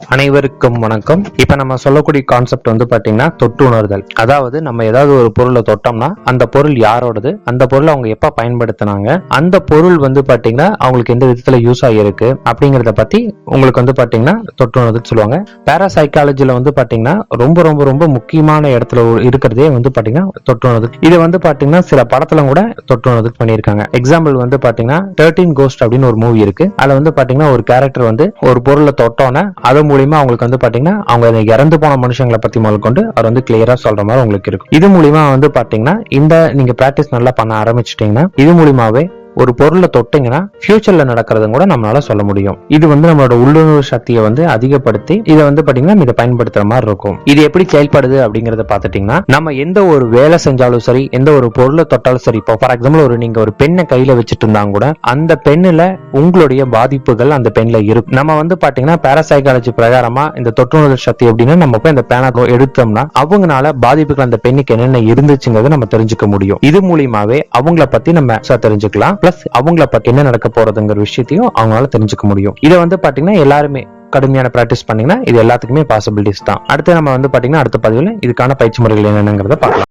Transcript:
அனைவருக்கும் வணக்கம். இப்ப நம்ம சொல்லக்கூடிய கான்செப்ட் வந்து பாத்தீங்கன்னா தொட்டு உணர்தல் அதாவது நம்ம ஏதாவது ஒரு பொருளை தொட்டோம்னா அந்த பொருள் யாரோடது? அந்த பொருளை அவங்க எப்ப பயன்படுத்தினாங்க? அந்த பொருள் வந்து பாத்தீங்கன்னா அவங்களுக்கு எந்த விதத்துல யூஸ் ஆகியிருக்கு? அப்படிங்கறத பத்தி உங்களுக்கு வந்து பாத்தீங்கன்னா தொட்டு உணர்தல் சொல்லுவாங்க பேராசைக்காலஜில வந்து பாத்தீங்கன்னா ரொம்ப ரொம்ப ரொம்ப முக்கியமான இடத்துல இருக்கிறதே வந்து பாத்தீங்கன்னா தொட்டு உணர்தல் இது வந்து பாத்தீங்கன்னா சில படத்துல கூட தொட்டு உணர்தல் பண்ணியிருக்காங்க. எக்ஸாம்பிள் வந்து பாத்தீங்கன்னா தேர்ட்டீன் கோஸ்ட் அப்படின்னு ஒரு மூவி இருக்கு. அதுல வந்து பாத்தீங்கன்னா ஒரு கேரக்டர் வந்து ஒரு பொருளை தொட்டோன்னே அதை மூலியமா அவங்களுக்கு வந்து பாத்தீங்கன்னா அவங்க இறந்து போன மனுஷங்களை பத்தி முதல் கொண்டு அவர் வந்து கிளியரா சொல்ற மாதிரி உங்களுக்கு இருக்கும். இது மூலியமா வந்து பாத்தீங்கன்னா இந்த நீங்க பிராக்டிஸ் நல்லா பண்ண ஆரம்பிச்சிட்டீங்கன்னா இது மூலியமாவே ஒரு பொருளை தொட்டிங்கன்னா ஃபியூச்சர்ல நடக்கிறத கூட நம்மளால சொல்ல முடியும். இது வந்து நம்மளோட உள்ளுணர்வு சக்தியை வந்து அதிகப்படுத்தி இதை வந்து பாத்தீங்கன்னா நம்ம இதை பயன்படுத்துற மாதிரி இருக்கும். இது எப்படி செயல்படுது அப்படிங்கறத பாத்துட்டீங்கன்னா நம்ம எந்த ஒரு வேலை செஞ்சாலும் சரி எந்த ஒரு பொருளை தொட்டாலும் சரி இப்போ ஃபார் எக்ஸாம்பிள் ஒரு நீங்க ஒரு பெண்ணை கையில வச்சுட்டு இருந்தாங்க கூட அந்த பெண்ணுல உங்களுடைய பாதிப்புகள் அந்த பெண்ல இருக்கும் நம்ம வந்து பாத்தீங்கன்னா பேராசைக்காலஜி பிரகாரமா இந்த தொற்றுணர்வு சக்தி அப்படின்னா நம்ம போய் அந்த பேனாக்கோ எடுத்தோம்னா அவங்கனால பாதிப்புகள் அந்த பெண்ணுக்கு என்னென்ன இருந்துச்சுங்கிறத நம்ம தெரிஞ்சுக்க முடியும். இது மூலியமாவே அவங்கள பத்தி நம்ம தெரிஞ்சுக்கலாம். பிளஸ் அவங்கள பத்தி என்ன நடக்க போறதுங்கிற விஷயத்தையும் அவங்களால தெரிஞ்சுக்க முடியும். இதை வந்து பாத்தீங்கன்னா எல்லாருமே கடுமையான பிராக்டிஸ் பண்ணீங்கன்னா இது எல்லாத்துக்குமே பாசிபிலிட்டிஸ் தான். அடுத்து நம்ம வந்து பாத்தீங்கன்னா அடுத்த பதிவுல இதுக்கான பயிற்சி முறைகள் என்னென்னங்கிறத பார்க்கலாம்.